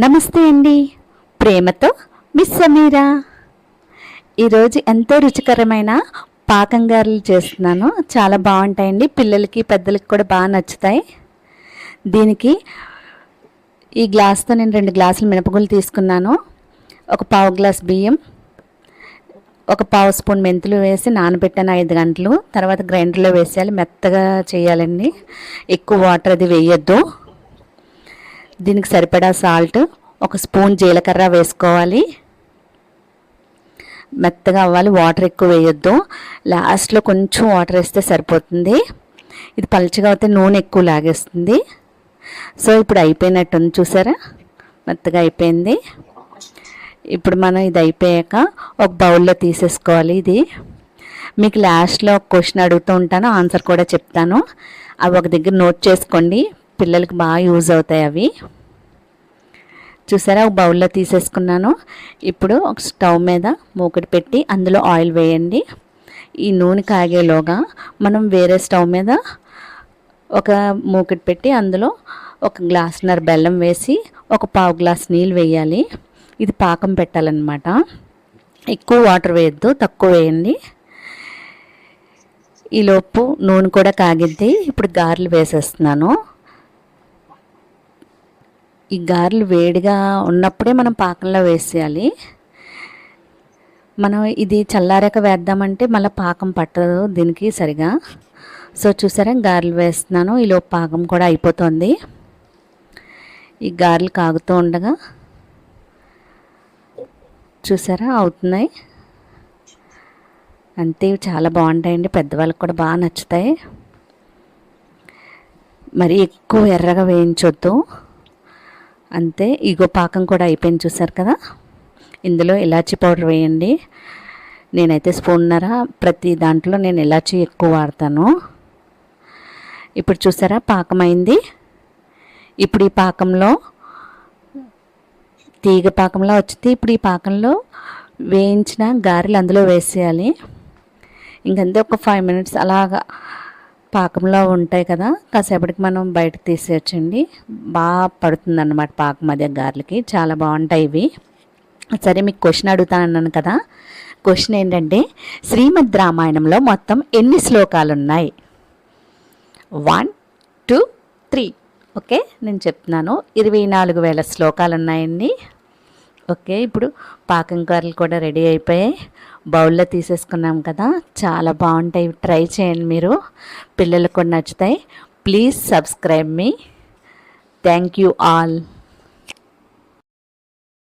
నమస్తే అండి. ప్రేమతో మిస్ సమీరా. ఈరోజు ఎంతో రుచికరమైన పాకం గారెలు చేస్తున్నాను. చాలా బాగుంటాయండి. పిల్లలకి పెద్దలకి కూడా బాగా నచ్చుతాయి. దీనికి ఈ గ్లాస్తో నేను రెండు గ్లాసులు మినపగుళ్ళు తీసుకున్నాను. ఒక పావు గ్లాస్ బియ్యం ఒక పావు స్పూన్ మెంతులు వేసి నానబెట్టాను ఐదు గంటలు. తర్వాత గ్రైండర్లో వేసేయాలి. మెత్తగా చేయాలండి. ఎక్కువ వాటర్ అది వేయొద్దు. దీనికి సరిపడా సాల్ట్ ఒక స్పూన్ జీలకర్ర వేసుకోవాలి. మెత్తగా అవ్వాలి వాటర్ ఎక్కువ వేయొద్దు. లాస్ట్లో కొంచెం వాటర్ వేస్తే సరిపోతుంది. ఇది పలుచగా అయితే నూనె ఎక్కువ లాగేస్తుంది. సో ఇప్పుడు అయిపోయినట్టుంది చూసారా? మెత్తగా అయిపోయింది. ఇప్పుడు మనం ఇది అయిపోయాక ఒక బౌల్లో తీసేసుకోవాలి ఇది. మీకు లాస్ట్లో ఒక క్వశ్చన్ అడుగుతూ ఉంటాను ఆన్సర్ కూడా చెప్తాను. అవి ఒక దగ్గర నోట్ చేసుకోండి. పిల్లలకి బాగా యూజ్ అవుతాయి అవి. చూసారా? ఒక బౌల్లో తీసేసుకున్నాను. ఇప్పుడు ఒక స్టవ్ మీద మూకుడు పెట్టి అందులో ఆయిల్ వేయండి. ఈ నూనె కాగేలోగా మనం వేరే స్టవ్ మీద ఒక మూకుడు పెట్టి అందులో ఒక గ్లాసున్నర బెల్లం వేసి ఒక పావు గ్లాస్ నీళ్ళు వేయాలి. ఇది పాకం పెట్టాలన్నమాట. ఎక్కువ వాటర్ వేయద్దు తక్కువ వేయండి. ఈలోపు నూనె కూడా కాగిద్ది. ఇప్పుడు గారెలు వేసేస్తున్నాను. ఈ గారెలు వేడిగా ఉన్నప్పుడే మనం పాకంలో వేసేయాలి. మనం ఇది చల్లారాక వేద్దామంటే మళ్ళీ పాకం పట్టదు దీనికి సరిగా. సో చూసారా గారెలు వేస్తున్నాను. ఈలో పాకం కూడా అయిపోతుంది. ఈ గారెలు కాగుతూ ఉండగా చూసారా అవుతున్నాయి. అంతే చాలా బాగుంటాయండి. పెద్దవాళ్ళకి కూడా బాగా నచ్చుతాయి. మరి ఎక్కువ ఎర్రగా వేయించొద్దు. అంతే. ఇగో పాకం కూడా అయిపోయింది చూసారు కదా? ఇందులో ఇలాచీ పౌడర్ వేయండి. నేనైతే స్పూన్నర ప్రతి దాంట్లో నేను ఇలాచీ ఎక్కువ వాడతాను. ఇప్పుడు చూసారా పాకం అయింది. ఇప్పుడు ఈ పాకంలో తీగ పాకంలో వచ్చింది ఇప్పుడు ఈ పాకంలో వేయించిన గారెలు అందులో వేసేయాలి. ఇంకంతే ఒక ఫైవ్ మినిట్స్ అలాగా పాకంలో ఉంటాయి కదా కాసేపటికి మనం బయటకు తీసేయచ్చండి. బాగా పడుతుంది అన్నమాట పాకం మధ్య గారెలకి. చాలా బాగుంటాయి ఇవి. సరే మీకు క్వశ్చన్ అడుగుతానన్నాను కదా. క్వశ్చన్ ఏంటంటే శ్రీమద్ రామాయణంలో మొత్తం ఎన్ని శ్లోకాలు ఉన్నాయి వన్ టూ త్రీ. ఓకే నేను చెప్తున్నాను. ఇరవై నాలుగు వేల శ్లోకాలు ఉన్నాయండి ఓకే ఇప్పుడు పాకం కూరలు కూడా రెడీ అయిపోయాయి. బౌల్లో తీసేసుకున్నాం కదా చాలా బాగుంటాయి. ట్రై చేయండి మీరు. పిల్లలకు నచ్చుతాయి. Please subscribe me. Thank you all.